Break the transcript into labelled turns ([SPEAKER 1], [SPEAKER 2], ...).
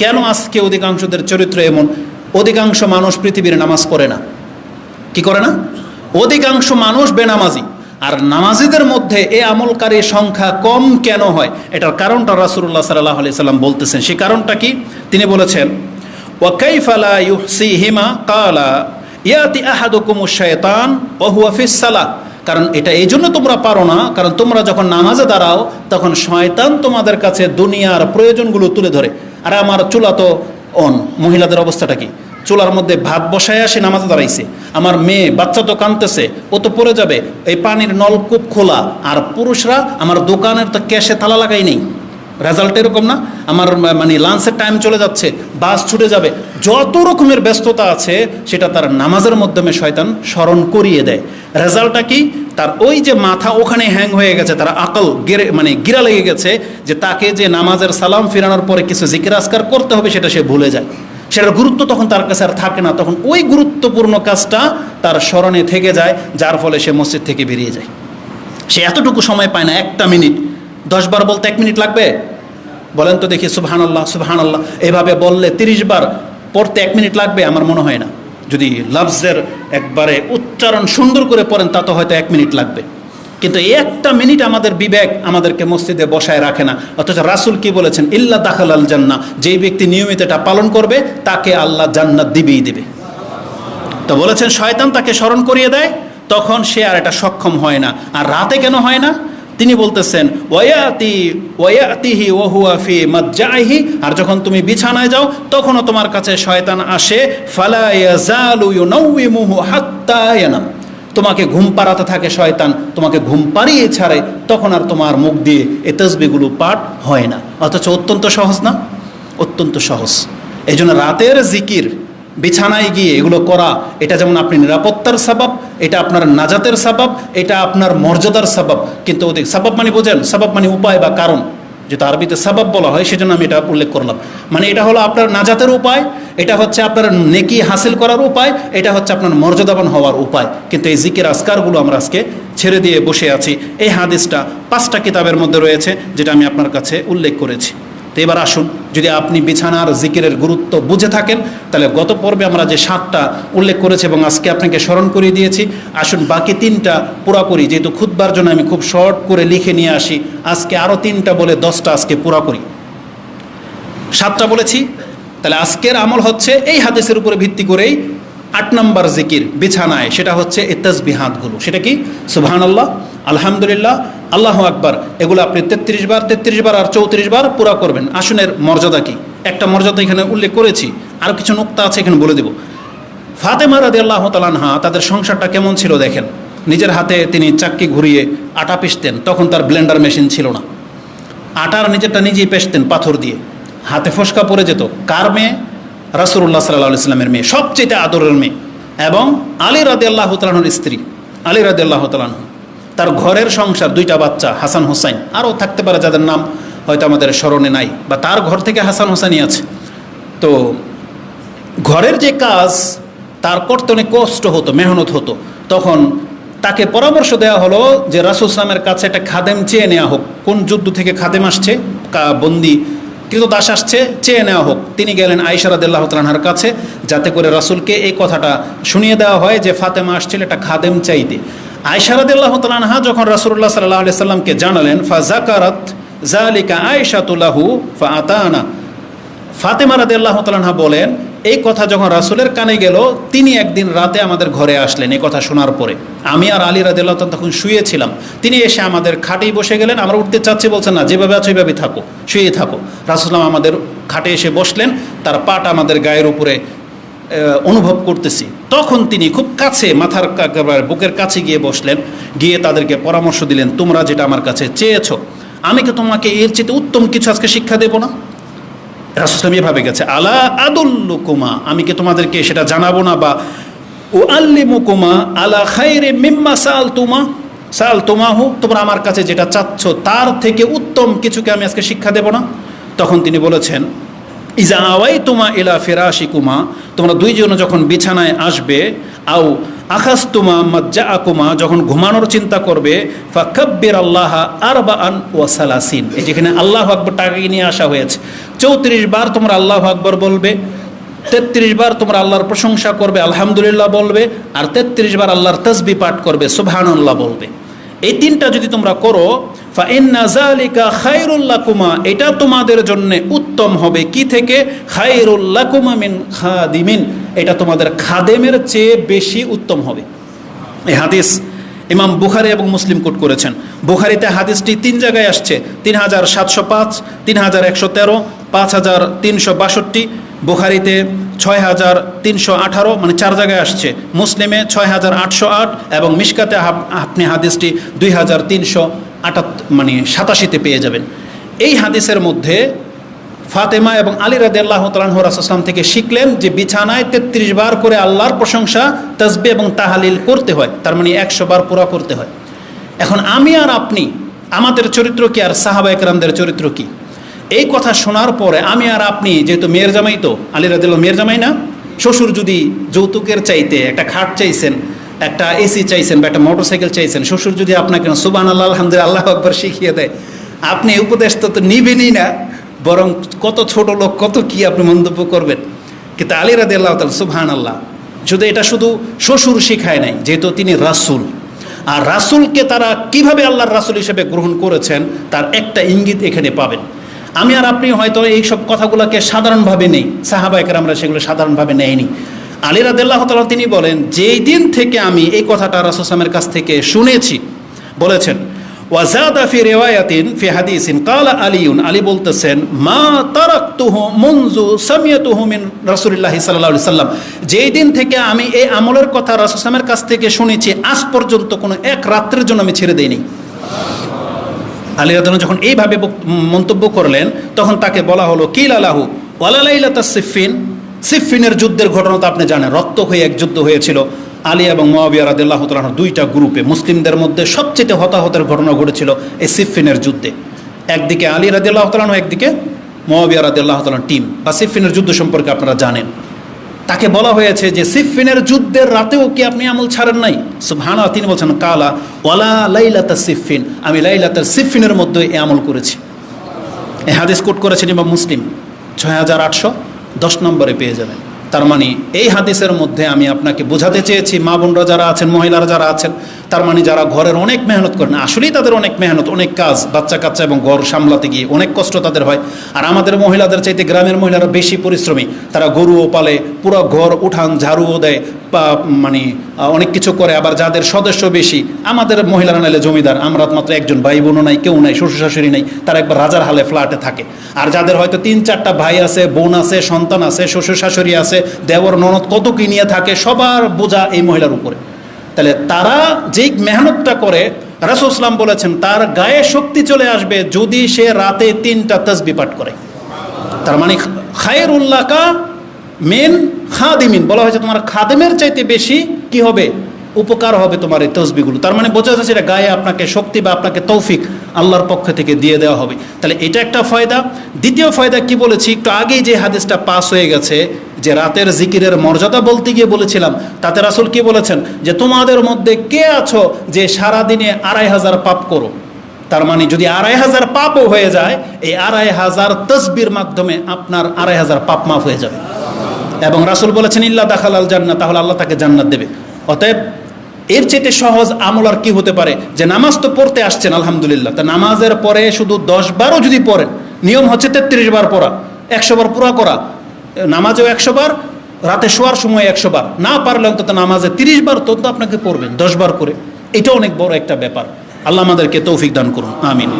[SPEAKER 1] কেন আজকে অধিকাংশদের চরিত্র এমন? অধিকাংশ মানুষ পৃথিবীর নামাজ পড়ে না। কি করে না? অধিকাংশ মানুষ বেনামাজি। আর নামাজিদের মধ্যে এ আমলকারী সংখ্যা কম কেন হয়? এটার কারণটা রাসুল্লাহ সাল্লাহ আলি সাল্লাম বলতেছেন। সেই কারণটা কি? তিনি বলেছেন ওয়াকাইফালা ইউহসিহিমা? কালা, ইয়াতি আহাদুকুমু শায়তান ওয়া হুয়া ফিস কারণ এটা এই জন্য তোমরা পারো না, কারণ তোমরা যখন নামাজে দাঁড়াও, তখন শয়তান তোমাদের কাছে দুনিয়ার প্রয়োজনগুলো তুলে ধরে। আর আমার চুলা তো অন মহিলাদের অবস্থাটা কি? চুলার মধ্যে ভাত বসায় আসে নামাজে দাঁড়াইছে। আমার মেয়ে, বাচ্চা তো কাঁদতেছে, ও তো পড়ে যাবে। এই পানির নলকূপ খোলা, আর পুরুষরা আমার দোকানের তো ক্যাশে তালা লাগাই নেই। রেজাল্ট এরকম না? আমার মানে লাঞ্চের টাইম চলে যাচ্ছে বাস ছুটে যাবে। যত রকমের ব্যস্ততা আছে, সেটা তার নামাজের মাধ্যমে শয়তান স্মরণ করিয়ে দেয়। রেজাল্টটা কি? তার ওই যে মাথা ওখানে হ্যাং হয়ে গেছে, তার আকল গেরে মানে গিরা লেগে গেছে, যে তাকে যে নামাজের সালাম ফিরানোর পরে কিছু জিকির আসকার করতে হবে, সেটা সে ভুলে যায়। সেটার গুরুত্ব তখন তার কাছে আর থাকে না। তখন ওই গুরুত্বপূর্ণ কাজটা তার স্মরণে থেকে যায়, যার ফলে সে মসজিদ থেকে বেরিয়ে যায়। সে এতটুকু সময় পায় না, একটা মিনিট। দশ বার বলতে এক মিনিট লাগবে? বলেন তো দেখি সুবহান আল্লাহ সুবহান আল্লাহ এভাবে বললে তিরিশ বার পড়তে এক মিনিট লাগবে? আমার মনে হয় না। যদি লাফজের একবারে উচ্চারণ সুন্দর করে পড়েন, তা তো হয়তো এক মিনিট লাগবে। কিন্তু এই একটা মিনিট আমাদের বিবেক আমাদেরকে মসজিদে বসায় রাখে না। অথচ রাসুল কি বলেছেন? ইল্লা দাখাল আল জান্না যেই ব্যক্তি নিয়মিত এটা পালন করবে, তাকে আল্লাহ জান্নাত দিবেই দিবে। তো বলেছেন, শয়তান তাকে স্মরণ করিয়ে দেয়, তখন সে আর এটা সক্ষম হয় না। আর রাতে কেন হয় না? তিনি বলতেছেন ওয়াতি ওয়াতিহি ওহুয়া ফি মাজ্জাইহি আর যখন তুমি বিছানায় যাও, তখনও তোমার কাছে শয়তান আসে, ফালা ইয়াজালু ইউনাউইমুহু হাত্তা ইয়ানাম তোমাকে ঘুম পাড়াতে থাকে শয়তান, তোমাকে ঘুম পাড়িয়ে ছাড়ে, তখন আর তোমার মুখ দিয়ে এ তসবিগুলো পাঠ হয় না। অথচ অত্যন্ত সহজ না? অত্যন্ত সহজ। এই জন্য রাতের জিকির, বিছানায় গিয়ে এগুলো করা, এটা যেমন আপনি নিরাপত্তার সাবাব এটা আপনার নাজাতের সাবাব, এটা আপনার মর্যাদার সাবাব। কিন্তু ওদের সাবাব মানে বোঝেন, সাবাব মানে উপায় বা কারণ। যেটা আরবিতে সাবাব বলা হয়, সেজন্য আমি এটা উল্লেখ করলাম। মানে এটা হলো আপনার নাজাতের উপায়, এটা হচ্ছে আপনার নেকি হাসিল করার উপায়, এটা হচ্ছে আপনার মর্যাদাবান হওয়ার উপায়। কিন্তু এই জিকের আসকারগুলো আমরা আজকে ছেড়ে দিয়ে বসে আছি। এই হাদিসটা পাঁচটা কিতাবের মধ্যে রয়েছে, যেটা আমি আপনার কাছে উল্লেখ করেছি। তো এবার আসুন, যদি আপনি বিছানার জিকিরের গুরুত্ব বুঝে থাকেন, তাহলে গত পর্বে আমরা যে সাতটা উল্লেখ করেছি এবং আজকে আপনাকে স্মরণ করিয়ে দিয়েছি, আসুন বাকি তিনটা পুরাপুরি, যেহেতু খুদবার জন্য আমি খুব শর্ট করে লিখে নিয়ে আসি, আজকে আরও তিনটা বলে দশটা আজকে পুরা করি সাতটা বলেছি, তাহলে আজকের আমল হচ্ছে এই হাদিসের উপরে ভিত্তি করেই আট নম্বর জিকির বিছানায়, সেটা হচ্ছে এ তসবিহাতগুলো সেটা কি? সুবহান আল্লাহ আলহামদুলিল্লাহ, আল্লাহ আকবার। এগুলো আপনি তেত্রিশ বার তেত্রিশ বার আর চৌত্রিশ বার পুরা করবেন। আসনের মর্যাদা কি? একটা মর্যাদা এখানে উল্লেখ করেছি। আরও কিছু নোক্তা আছে, এখানে বলে দেব। ফাতেমা রাদি আল্লাহ তালানহা তাদের সংসারটা কেমন ছিল দেখেন। নিজের হাতে তিনি চাক্কি ঘুরিয়ে আটা পিষতেন, তখন তার ব্লেন্ডার মেশিন ছিল না। আটার নিজেরটা নিজেই পেশতেন পাথর দিয়ে। হাতে ফসকা পড়ে যেত। কার মেয়ে? রাসুল্লাহ সাল্লাহ ইসলামের মেয়ে, সবচেয়ে আদরের মেয়ে এবং আলী রাদে আল্লাহ তালাহর স্ত্রী। আলী রাদে আল্লাহ তালাহ তার ঘরের সংসার, দুইটা বাচ্চা, হাসান হোসাইন। আরও থাকতে পারে যাদের নাম হয়তো আমাদের স্মরণে নাই, বা তার ঘর থেকে হাসান হোসাইনই আছে। তো ঘরের যে কাজ, তার করতে অনেক কষ্ট হতো, মেহনত হতো। তখন তাকে পরামর্শ দেওয়া হলো যে রাসুল ইসলামের কাছে একটা খাদেম চেয়ে নেওয়া হোক। কোন যুদ্ধ থেকে খাদেম আসছে? বন্দি কৃত দাস আসছে, চেয়ে নেওয়া হোক। তিনি গেলেন আইসারাদুল্লাহ তালাহার কাছে, যাতে করে রাসুলকে এই কথাটা শুনিয়ে দেওয়া হয় যে ফাতেমা আসছিল এটা খাদেম চাইতে। আইসারাদুল্লাহ তালাহা যখন রাসুল্লাহ সাল্লাহ আলি সাল্লামকে জানালেন ফা জাকারাত জালিকা আয়সাতুল্লাহু ফা আতানা ফাতেমা রাদে আল্লাহ তালাহা বলেন এই কথা যখন রাসুলের কানে গেল, তিনি একদিন রাতে আমাদের ঘরে আসলেন এই কথা শোনার পরে। আমি আর আলী রাদে তখন শুয়েছিলাম। তিনি এসে আমাদের খাটেই বসে গেলেন, আমরা উঠতে চাচ্ছি, বলছেন, না, যেভাবে আছো ওইভাবে থাকো শুয়ে থাকো। রাসুলাম আমাদের খাটে এসে বসলেন, তার পাট আমাদের গায়ের উপরে অনুভব করতেছি। তখন তিনি খুব কাছে, মাথার বুকের কাছে গিয়ে বসলেন, গিয়ে তাদেরকে পরামর্শ দিলেন, তোমরা যেটা আমার কাছে চেয়েছো, আমি কি তোমাকে এর চেয়ে উত্তম কিছু আজকে শিক্ষা দেবো না? রাসুসলাম এভাবে গেছে, আলা আদুল্লুকুমা আমি কি তোমাদেরকে সেটা জানাব না বা ও আল্লিমুকুমা আলা খাইরে মিম্মা সাল তুমা সাল তুমাহু তোমরা আমার কাছে যেটা চাচ্ছ তার থেকে উত্তম কিছুকে আমি আজকে শিক্ষা দেব না তখন তিনি বলেছেন, ইজা আওয়াই তুমা ইলা ফেরাশিকুমা তোমরা দুইজন যখন বিছানায় আসবে, আও আখাস্তুমা মজ্জা আকুমা যখন ঘুমানোর চিন্তা করবে, ফাকাব্বির আল্লাহ আর বা আন ওয়াসালাসিন এই যেখানে আল্লাহ আকবর টাকাকে নিয়ে আসা হয়েছে। চৌত্রিশ বার তোমরা আল্লাহ আকবর বলবে, তেত্রিশ বার তোমরা আল্লাহর প্রশংসা করবে, আলহামদুলিল্লাহ বলবে, আর তেত্রিশ বার আল্লাহর তসবি পাঠ করবে, সুবহানাল্লাহ বলবে। এই তিনটা যদি তোমরা করো খায়রুল্লাকুমা এটা তোমাদের জন্য উত্তম হবে। কি থেকে? খায়রুল্লাকুমা মিন খাদিমিন, এটা তোমাদের খাদেমের চেয়ে বেশি উত্তম হবে। এই হাদিস ইমাম বুখারি এবং মুসলিম কোট করেছেন। বুখারিতে হাদিসটি তিন জায়গায় আসছে। তিন হাজার সাতশো পাঁচ তিন হাজার একশো তেরো, পাঁচ হাজার তিনশো বাষট্টি, বুখারিতে ছয় হাজার তিনশো আঠারো মানে চার জায়গায় আসছে। মুসলিমে ছয় হাজার আটশো আট এবং মিশকাতে আপ- আপনি হাদিসটি দুই হাজার তিনশো আটাত মানে সাতাশিতে পেয়ে যাবেন। এই হাদিসের মধ্যে ফাতেমা এবং আলী রাদে আল্লাহ তালাহরাসাম থেকে শিখলেন যে বিছানায় তেত্রিশ বার করে আল্লাহর প্রশংসা তসবি এবং তাহালিল করতে হয়। তার মানে একশো বার পুরা করতে হয়। এখন আমি আর আপনি, আমাদের চরিত্র কি আর সাহাবা একরামদের চরিত্র কি? এই কথা শোনার পরে আমি আর আপনি, যেহেতু মেয়ের জামাই তো, আলী রাদিল্লাহ মেয়ের জামাই না, শ্বশুর যদি যৌতুকের চাইতে একটা খাট চাইছেন একটা এসি চাইছেন বা একটা মোটরসাইকেল চাইছেন, শ্বশুর যদি আপনাকে সুবান আল্লাহ আলহামদুলিল্লাহ, আল্লাহ আকবর শিখিয়ে দেয়। আপনি উপদেশ তো তো নিবেনই না, বরং কত ছোট লোক, কত কি আপনি মন্তব্য করবেন। কিন্তু আলী রাদি আল্লাহ তাল সুবহান আল্লাহ শুধু এটা শুধু শ্বশুর শিখায় নাই, যেহেতু তিনি রাসুল। আর রাসুলকে তারা কীভাবে আল্লাহর রাসুল হিসেবে গ্রহণ করেছেন, তার একটা ইঙ্গিত এখানে পাবেন। আমি আর আপনি হয়তো এই সব কথাগুলোকে সাধারণভাবে নেই সাহাবাহিকের আমরা সেগুলো সাধারণভাবে নেইনি আলী রাদিল্লাহ তিনি বলেন, যেই দিন থেকে আমি এই কথাটা রাসুসামের কাছ থেকে শুনেছি। বলেছেন, ওয়াজাদা ফি রেওয়ায়াতিন ফি হাদিসিন কালা আলিউন। আলী বলতেছেন, মা তারাকতুহু মুনজু সামিয়াতুহু মিন রাসূলুল্লাহি সাল্লাল্লাহু আলাইহি সাল্লাম যেই দিন থেকে আমি এই আমলের কথা রাসূলের কাছ থেকে শুনেছি, আজ পর্যন্ত কোনো এক রাত্রের জন্য আমি ছেড়ে দেইনি। আলী রাদিয়াল্লাহু যখন এইভাবে মন্তব্য করলেন, তখন তাকে বলা হলো কিল আলাহু ওয়ালালাইলাতা সিফিন সিফিনের যুদ্ধের ঘটনা তো আপনি জানেন, রক্ত হয়ে এক যুদ্ধ হয়েছিল। আলী এবং মোয়াবিয়া রাদিল্লাহ তালাহ দুইটা গ্রুপে, মুসলিমদের মধ্যে সবচেয়ে হতাহতের ঘটনা ঘটেছিল এই সিফিনের যুদ্ধে। একদিকে আলী রাদিল্লাহ তালাহ একদিকে মোয়াবিয়া রাদিল্লাহ তালাহ টিম, বা সিফিনের যুদ্ধ সম্পর্কে আপনারা জানেন। তাকে বলা হয়েছে যে সিফিনের যুদ্ধের রাতেও কি আপনি আমল ছাড়েন নাই? সুবহানা তিনি বলছেন, কালা ওয়ালা লাইলাতা সিফিন আমি লাইলাতা সিফিনের মধ্যে এই আমল করেছি। এই হাদিস কোট করেছেন ইমাম মুসলিম, ছয় হাজার আটশো দশ নম্বরে পেয়ে যাবেন। তার মানে এই হাদিসের মধ্যে আমি আপনাকে বোঝাতে চেয়েছি, মা বোনরা যারা আছেন, মহিলারা যারা আছেন তার মানে যারা ঘরের অনেক মেহনত করেন আসলেই তাদের অনেক মেহনত, অনেক কাজ, বাচ্চা কাচ্চা এবং ঘর সামলাতে গিয়ে অনেক কষ্ট তাদের হয়। আর আমাদের মহিলাদের চাইতে গ্রামের মহিলারা বেশি পরিশ্রমী। তারা গরুও পালে, পুরো ঘর উঠান ঝাড়ুও দেয়, বা মানে অনেক কিছু করে, আবার যাদের সদস্য বেশি, আমাদের মহিলারা নাইলে জমিদার, আমরা মাত্র একজন ভাই বোনও নাই, কেউ নাই শ্বশুর শাশুড়ি নাই, তারা একবার রাজার হালে ফ্ল্যাটে থাকে। আর যাদের হয়তো তিন চারটা ভাই আছে, বোন আছে, সন্তান আছে শ্বশুর শাশুড়ি আছে দেবর ননদ কত কি নিয়ে থাকে, সবার বোঝা এই মহিলার উপরে। তাহলে তারা যেই মেহনতটা করে রাসুসলাম বলেছেন, তার গায়ে শক্তি চলে আসবে যদি সে রাতে তিনটা তসবি পাঠ করে। তার মানে খায়ের উল্লাকা মেন খাদিমিন। বলা হয়েছে তোমার খাদেমের চাইতে বেশি কি হবে? উপকার হবে তোমার এই তসবিগুলো। তার মানে বোঝা যাচ্ছে এটা গায়ে আপনাকে শক্তি বা আপনাকে তৌফিক আল্লাহর পক্ষ থেকে দিয়ে দেওয়া হবে। তাহলে এটা একটা ফয়দা। দ্বিতীয় ফয়দা কি বলেছি? একটু আগেই যে হাদিসটা পাস হয়ে গেছে, যে রাতের জিকিরের মর্যাদা বলতে গিয়ে বলেছিলাম, তাতে রাসুল কি বলেছেন? যে তোমাদের মধ্যে কে আছো যে সারাদিনে আড়াই হাজার পাপ করো? তার মানে যদি আড়াই হাজার পাপও হয়ে যায়, এই আড়াই হাজার তসবির মাধ্যমে আপনার আড়াই হাজার পাপ মাফ হয়ে যাবে। এবং রাসুল বলেছেন, ইল্লা দাখাল আল তাহলে আল্লাহ তাকে জান্নাত দেবে। অতএব এর চেয়ে সহজ আমল আর কি হতে পারে? যে নামাজ তো পড়তে আসছেন, আলহামদুলিল্লাহ। তা নামাজের পরে শুধু দশ বারও যদি পড়েন, নিয়ম হচ্ছে তেত্রিশ বার পড়া, একশো বার পুরা করা। নামাজেও একশো বার, রাতে শোয়ার সময় একশো বার। না পারলে অন্তত নামাজে তিরিশ বার তো আপনাকে পড়বেন, দশ বার করে। এটা অনেক বড় একটা ব্যাপার। আল্লাহ আমাদেরকে তৌফিক দান করুন, আমিন।